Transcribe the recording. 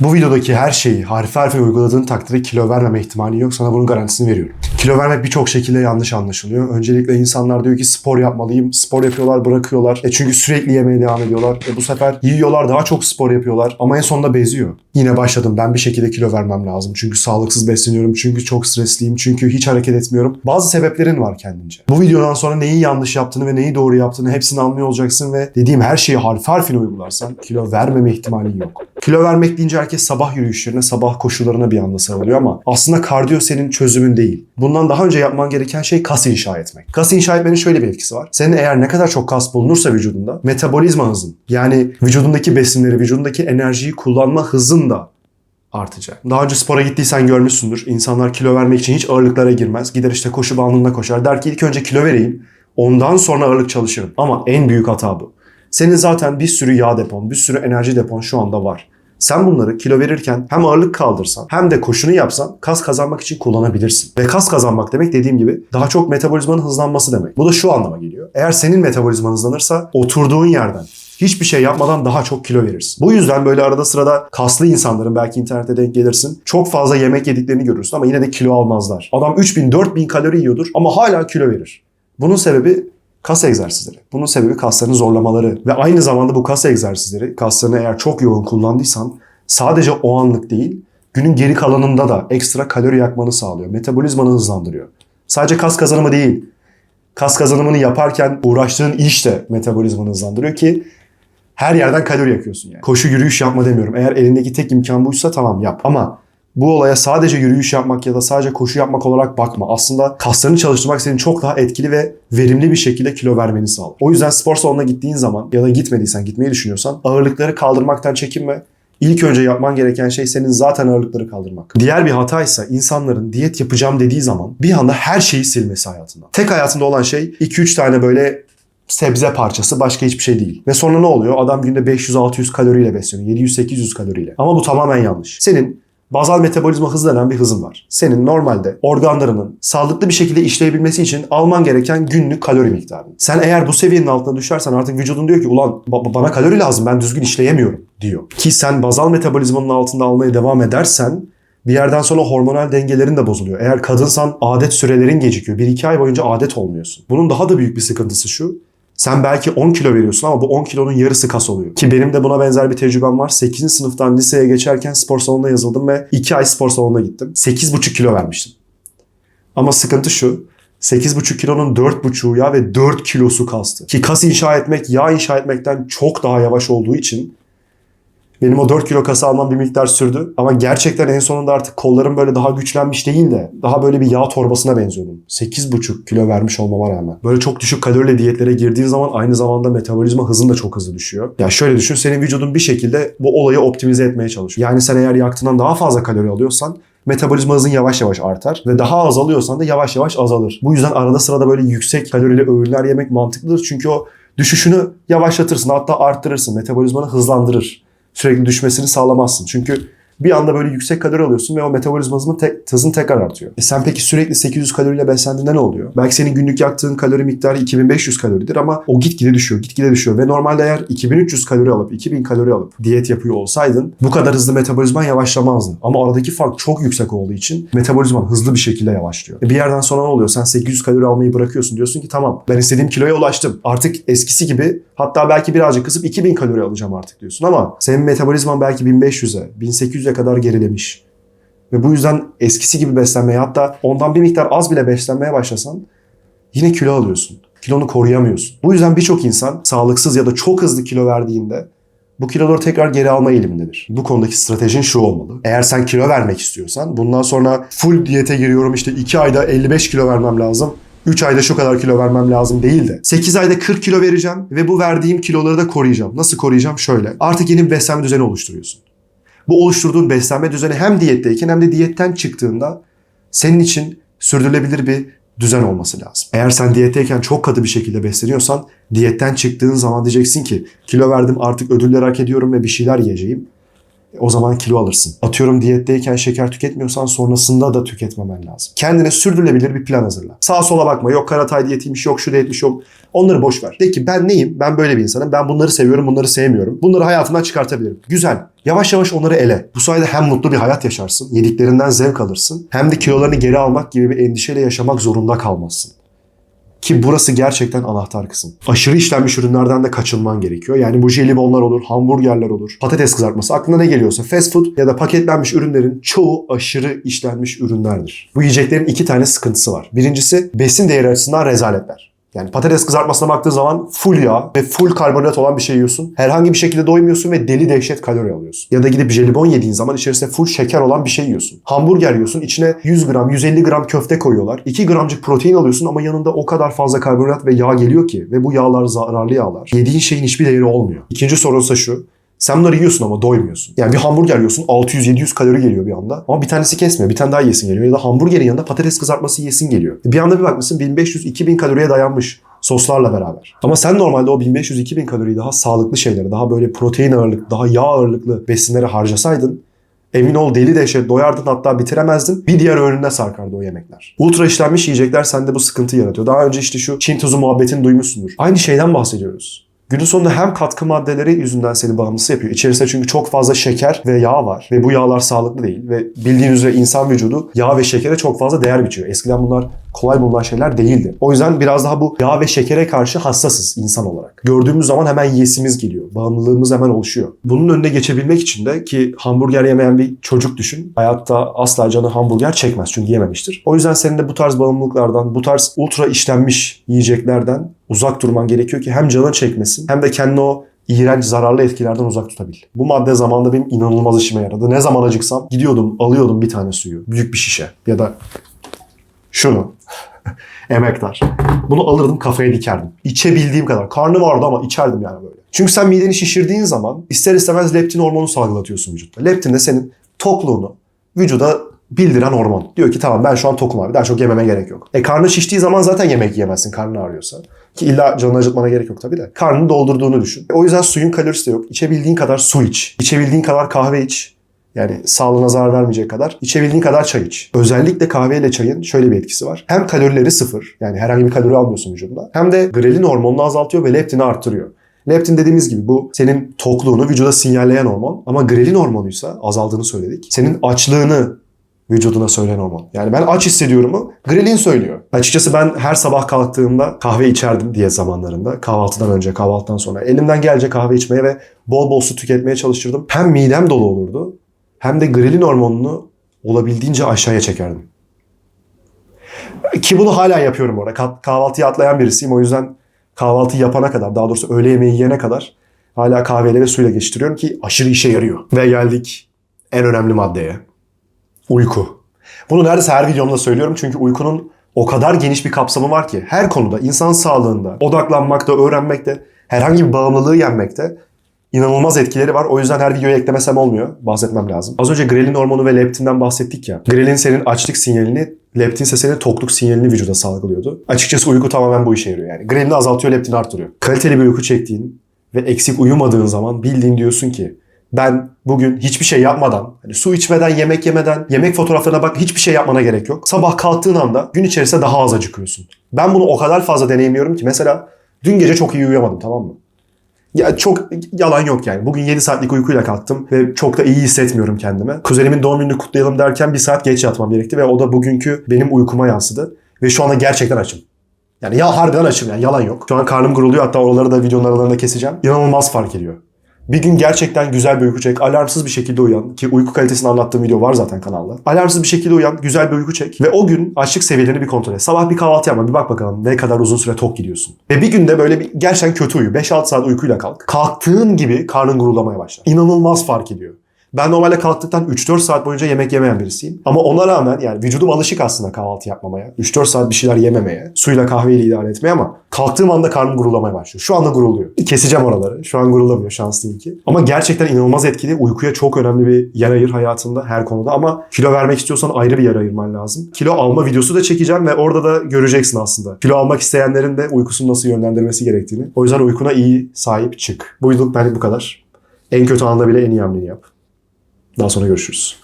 Bu videodaki her şeyi harfi harfi uyguladığın takdirde kilo vermeme ihtimali yok. Sana bunun garantisini veriyorum. Kilo vermek birçok şekilde yanlış anlaşılıyor. Öncelikle insanlar diyor ki spor yapmalıyım. Spor yapıyorlar, bırakıyorlar. E çünkü sürekli yemeye devam ediyorlar. E bu sefer yiyorlar, daha çok spor yapıyorlar. Ama en sonunda beziyor. Yine başladım. Ben bir şekilde kilo vermem lazım. Çünkü sağlıksız besleniyorum. Çünkü çok stresliyim. Çünkü hiç hareket etmiyorum. Bazı sebeplerin var kendince. Bu videodan sonra neyi yanlış yaptığını ve neyi doğru yaptığını hepsini anlıyor olacaksın ve dediğim her şeyi harfi harfine uygularsan kilo vermeme ihtimalin yok. Kilo vermek deyince herkes sabah yürüyüşlerine, sabah koşularına bir anda sarılıyor ama aslında kardiyo senin çözümün değil. Bundan daha önce yapman gereken şey kas inşa etmek. Kas inşa etmenin şöyle bir etkisi var. Senin eğer ne kadar çok kas bulunursa vücudunda metabolizma hızın yani vücudundaki besinleri, vücudundaki enerjiyi kullanma hızın da artacak. Daha önce spora gittiysen görmüşsündür. İnsanlar kilo vermek için hiç ağırlıklara girmez. Gider işte koşu bandında koşar. Der ki ilk önce kilo vereyim. Ondan sonra ağırlık çalışırım. Ama en büyük hata bu. Senin zaten bir sürü yağ depon, bir sürü enerji depon şu anda var. Sen bunları kilo verirken hem ağırlık kaldırsan hem de koşunu yapsan kas kazanmak için kullanabilirsin. Ve kas kazanmak demek dediğim gibi daha çok metabolizmanın hızlanması demek. Bu da şu anlama geliyor. Eğer senin metabolizman hızlanırsa oturduğun yerden hiçbir şey yapmadan daha çok kilo verirsin. Bu yüzden böyle arada sırada kaslı insanların belki internette denk gelirsin. Çok fazla yemek yediklerini görürsün ama yine de kilo almazlar. Adam 3000-4000 kalori yiyordur ama hala kilo verir. Bunun sebebi kas egzersizleri. Bunun sebebi kaslarını zorlamaları ve aynı zamanda bu kas egzersizleri kaslarını eğer çok yoğun kullandıysan sadece o anlık değil günün geri kalanında da ekstra kalori yakmanı sağlıyor. Metabolizmanı hızlandırıyor. Sadece kas kazanımı değil. Kas kazanımını yaparken uğraştığın iş de metabolizmanı hızlandırıyor ki her yerden kalori yakıyorsun yani. Koşu yürüyüş yapma demiyorum. Eğer elindeki tek imkan buysa tamam yap. Ama bu olaya sadece yürüyüş yapmak ya da sadece koşu yapmak olarak bakma. Aslında kaslarını çalıştırmak senin çok daha etkili ve verimli bir şekilde kilo vermeni sağlar. O yüzden spor salonuna gittiğin zaman ya da gitmediysen, gitmeyi düşünüyorsan ağırlıkları kaldırmaktan çekinme. İlk önce yapman gereken şey senin zaten ağırlıkları kaldırmak. Diğer bir hataysa insanların diyet yapacağım dediği zaman bir anda her şeyi silmesi hayatından. Tek hayatında olan şey 2-3 tane böyle sebze parçası başka hiçbir şey değil. Ve sonra ne oluyor? Adam günde 500-600 kaloriyle besleniyor. 700-800 kaloriyle. Ama bu tamamen yanlış. Senin bazal metabolizma hızı denen bir hızın var. Senin normalde organlarının sağlıklı bir şekilde işleyebilmesi için alman gereken günlük kalori miktarı. Sen eğer bu seviyenin altına düşersen artık vücudun diyor ki ulan ba- bana kalori lazım ben düzgün işleyemiyorum diyor. Ki sen bazal metabolizmanın altında almaya devam edersen bir yerden sonra hormonal dengelerin de bozuluyor. Eğer kadınsan adet sürelerin gecikiyor. 1-2 ay boyunca adet olmuyorsun. Bunun daha da büyük bir sıkıntısı şu. Sen belki 10 kilo veriyorsun ama bu 10 kilonun yarısı kas oluyor. Ki benim de buna benzer bir tecrübem var. 8. sınıftan liseye geçerken spor salonuna yazıldım ve 2 ay spor salonuna gittim. 8,5 kilo vermiştim. Ama sıkıntı şu. 8,5 kilonun 4,5'u yağ ve 4 kilosu kastı. Ki kas inşa etmek yağ inşa etmekten çok daha yavaş olduğu için benim o 4 kilo kası almam bir miktar sürdü. Ama gerçekten en sonunda artık kollarım böyle daha güçlenmiş değil de daha böyle bir yağ torbasına benziyordum. 8,5 kilo vermiş olmama rağmen. Böyle çok düşük kaloriyle diyetlere girdiğin zaman aynı zamanda metabolizma hızın da çok hızlı düşüyor. Ya şöyle düşün senin vücudun bir şekilde bu olayı optimize etmeye çalışıyor. Yani sen eğer yaktığından daha fazla kalori alıyorsan metabolizma hızın yavaş yavaş artar ve daha az alıyorsan da yavaş yavaş azalır. Bu yüzden arada sırada böyle yüksek kalorili öğünler yemek mantıklıdır. Çünkü o düşüşünü yavaşlatırsın hatta arttırırsın. Metabolizmanı hızlandırır sürekli düşmesini sağlamazsın. Çünkü bir anda böyle yüksek kalori alıyorsun ve o metabolizmanın tek, hızın tekrar artıyor. E sen peki sürekli 800 kaloriyle beslendiğinde ne oluyor? Belki senin günlük yaktığın kalori miktarı 2500 kaloridir ama o gitgide düşüyor, gitgide düşüyor. Ve normalde eğer 2300 kalori alıp 2000 kalori alıp diyet yapıyor olsaydın bu kadar hızlı metabolizman yavaşlamazdı. Ama aradaki fark çok yüksek olduğu için metabolizman hızlı bir şekilde yavaşlıyor. E bir yerden sonra ne oluyor? Sen 800 kalori almayı bırakıyorsun. Diyorsun ki tamam ben istediğim kiloya ulaştım. Artık eskisi gibi hatta belki birazcık kısıp 2000 kalori alacağım artık diyorsun ama senin metabolizman belki 1500'e, 1800'e kadar gerilemiş. Ve bu yüzden eskisi gibi beslenmeye hatta ondan bir miktar az bile beslenmeye başlasan yine kilo alıyorsun. Kilonu koruyamıyorsun. Bu yüzden birçok insan sağlıksız ya da çok hızlı kilo verdiğinde bu kiloları tekrar geri alma eğilimindedir. Bu konudaki stratejin şu olmalı. Eğer sen kilo vermek istiyorsan bundan sonra full diyete giriyorum işte 2 ayda 55 kilo vermem lazım. 3 ayda şu kadar kilo vermem lazım değil de 8 ayda 40 kilo vereceğim ve bu verdiğim kiloları da koruyacağım. Nasıl koruyacağım? Şöyle. Artık yeni bir beslenme düzeni oluşturuyorsun. Bu oluşturduğun beslenme düzeni hem diyetteyken hem de diyetten çıktığında senin için sürdürülebilir bir düzen olması lazım. Eğer sen diyetteyken çok katı bir şekilde besleniyorsan diyetten çıktığın zaman diyeceksin ki kilo verdim artık ödüller hak ediyorum ve bir şeyler yiyeceğim. O zaman kilo alırsın. Atıyorum diyetteyken şeker tüketmiyorsan sonrasında da tüketmemen lazım. Kendine sürdürülebilir bir plan hazırla. Sağa sola bakma. Yok karatay diyetiymiş, yok şu diyetmiş, yok. Onları boş ver. De ki ben neyim? Ben böyle bir insanım. Ben bunları seviyorum, bunları sevmiyorum. Bunları hayatımdan çıkartabilirim. Güzel. Yavaş yavaş onları ele. Bu sayede hem mutlu bir hayat yaşarsın, yediklerinden zevk alırsın. Hem de kilolarını geri almak gibi bir endişeyle yaşamak zorunda kalmazsın. Ki burası gerçekten anahtar kısım. Aşırı işlenmiş ürünlerden de kaçınman gerekiyor. Yani bu jelibonlar olur, hamburgerler olur, patates kızartması. Aklına ne geliyorsa fast food ya da paketlenmiş ürünlerin çoğu aşırı işlenmiş ürünlerdir. Bu yiyeceklerin iki tane sıkıntısı var. Birincisi besin değeri açısından rezaletler. Yani patates kızartmasına baktığın zaman full yağ ve full karbonhidrat olan bir şey yiyorsun. Herhangi bir şekilde doymuyorsun ve deli dehşet kalori alıyorsun. Ya da gidip jelibon yediğin zaman içerisinde full şeker olan bir şey yiyorsun. Hamburger yiyorsun içine 100 gram 150 gram köfte koyuyorlar. 2 gramcık protein alıyorsun ama yanında o kadar fazla karbonhidrat ve yağ geliyor ki ve bu yağlar zararlı yağlar. Yediğin şeyin hiçbir değeri olmuyor. İkinci sorun ise şu. Sen bunları yiyorsun ama doymuyorsun. Yani bir hamburger yiyorsun 600-700 kalori geliyor bir anda. Ama bir tanesi kesmiyor. Bir tane daha yesin geliyor. Ya da hamburgerin yanında patates kızartması yesin geliyor. Bir anda bir bakmışsın 1500-2000 kaloriye dayanmış soslarla beraber. Ama sen normalde o 1500-2000 kaloriyi daha sağlıklı şeylere, daha böyle protein ağırlıklı, daha yağ ağırlıklı besinlere harcasaydın Emin ol deli dehşet doyardın hatta bitiremezdin. Bir diğer öğününe sarkardı o yemekler. Ultra işlenmiş yiyecekler sende bu sıkıntı yaratıyor. Daha önce işte şu Çin tuzu muhabbetini duymuşsundur. Aynı şeyden bahsediyoruz. Günün sonunda hem katkı maddeleri yüzünden seni bağımlısı yapıyor. İçerisinde çünkü çok fazla şeker ve yağ var. Ve bu yağlar sağlıklı değil. Ve bildiğin üzere insan vücudu yağ ve şekere çok fazla değer biçiyor. Eskiden bunlar kolay bulunan şeyler değildi. O yüzden biraz daha bu yağ ve şekere karşı hassasız insan olarak. Gördüğümüz zaman hemen yiyesimiz geliyor. Bağımlılığımız hemen oluşuyor. Bunun önüne geçebilmek için de ki hamburger yemeyen bir çocuk düşün. Hayatta asla canı hamburger çekmez çünkü yememiştir. O yüzden senin de bu tarz bağımlılıklardan, bu tarz ultra işlenmiş yiyeceklerden uzak durman gerekiyor ki hem canın çekmesin hem de kendini o iğrenç zararlı etkilerden uzak tutabil. Bu madde zamanda benim inanılmaz işime yaradı. Ne zaman acıksam gidiyordum alıyordum bir tane suyu. Büyük bir şişe ya da şunu. Emektar. Bunu alırdım kafaya dikerdim. İçebildiğim kadar. Karnı vardı ama içerdim yani böyle. Çünkü sen mideni şişirdiğin zaman ister istemez leptin hormonu salgılatıyorsun vücutta. Leptin de senin tokluğunu vücuda bildiren hormon. Diyor ki tamam ben şu an tokum abi daha çok yememe gerek yok. E karnı şiştiği zaman zaten yemek yemezsin karnın ağrıyorsa. Ki illa canını acıtmana gerek yok tabii de. Karnını doldurduğunu düşün. O yüzden suyun kalorisi de yok. İçebildiğin kadar su iç. İçebildiğin kadar kahve iç. Yani sağlığına zarar vermeyecek kadar. içebildiğin kadar çay iç. Özellikle kahveyle çayın şöyle bir etkisi var. Hem kalorileri sıfır. Yani herhangi bir kalori almıyorsun vücudunda. Hem de grelin hormonunu azaltıyor ve leptini arttırıyor. Leptin dediğimiz gibi bu senin tokluğunu vücuda sinyalleyen hormon. Ama grelin hormonuysa azaldığını söyledik. Senin açlığını vücuduna söyleyen hormon. Yani ben aç hissediyorum mu? Grelin söylüyor. Açıkçası ben her sabah kalktığımda kahve içerdim diye zamanlarında. Kahvaltıdan önce, kahvaltıdan sonra. Elimden gelince kahve içmeye ve bol bol su tüketmeye çalışırdım. Hem midem dolu olurdu hem de grelin hormonunu olabildiğince aşağıya çekerdim. Ki bunu hala yapıyorum orada. Kah- Kahvaltıya atlayan birisiyim. O yüzden kahvaltı yapana kadar, daha doğrusu öğle yemeği yiyene kadar hala kahveyle ve suyla geçiştiriyorum ki aşırı işe yarıyor. Ve geldik en önemli maddeye. Uyku. Bunu neredeyse her videomda söylüyorum çünkü uykunun o kadar geniş bir kapsamı var ki her konuda insan sağlığında, odaklanmakta, öğrenmekte, herhangi bir bağımlılığı yenmekte inanılmaz etkileri var. O yüzden her videoya eklemesem olmuyor. Bahsetmem lazım. Az önce grelin hormonu ve leptinden bahsettik ya. Grelin senin açlık sinyalini, leptin ise senin tokluk sinyalini vücuda salgılıyordu. Açıkçası uyku tamamen bu işe yarıyor yani. Grelini azaltıyor, leptini arttırıyor. Kaliteli bir uyku çektiğin ve eksik uyumadığın zaman bildiğin diyorsun ki ben bugün hiçbir şey yapmadan, hani su içmeden, yemek yemeden, yemek fotoğraflarına bak hiçbir şey yapmana gerek yok. Sabah kalktığın anda gün içerisinde daha az acıkıyorsun. Ben bunu o kadar fazla deneyimliyorum ki mesela dün gece çok iyi uyuyamadım tamam mı? Ya çok yalan yok yani. Bugün 7 saatlik uykuyla kalktım ve çok da iyi hissetmiyorum kendimi. Kuzenimin doğum gününü kutlayalım derken bir saat geç yatmam gerekti ve o da bugünkü benim uykuma yansıdı. Ve şu anda gerçekten açım. Yani ya harbiden açım yani yalan yok. Şu an karnım guruluyor hatta oraları da videonun aralarında keseceğim. İnanılmaz fark ediyor. Bir gün gerçekten güzel bir uyku çek. Alarmsız bir şekilde uyan. Ki uyku kalitesini anlattığım video var zaten kanalda. Alarmsız bir şekilde uyan. Güzel bir uyku çek. Ve o gün açlık seviyelerini bir kontrol et. Sabah bir kahvaltı yapma. Bir bak bakalım ne kadar uzun süre tok gidiyorsun. Ve bir günde böyle bir gerçekten kötü uyu. 5-6 saat uykuyla kalk. Kalktığın gibi karnın gurulamaya başlar. İnanılmaz fark ediyor. Ben normalde kalktıktan 3-4 saat boyunca yemek yemeyen birisiyim. Ama ona rağmen yani vücudum alışık aslında kahvaltı yapmamaya. 3-4 saat bir şeyler yememeye. Suyla kahveyle idare etmeye ama kalktığım anda karnım gurulamaya başlıyor. Şu anda guruluyor. Keseceğim oraları. Şu an gurulamıyor şanslıyım ki. Ama gerçekten inanılmaz etkili. Uykuya çok önemli bir yer ayır hayatında her konuda. Ama kilo vermek istiyorsan ayrı bir yer ayırman lazım. Kilo alma videosu da çekeceğim ve orada da göreceksin aslında. Kilo almak isteyenlerin de uykusunu nasıl yönlendirmesi gerektiğini. O yüzden uykuna iyi sahip çık. Bu videoluk benlik bu kadar. En kötü anda bile en iyi hamleni yap. Daha sonra görüşürüz.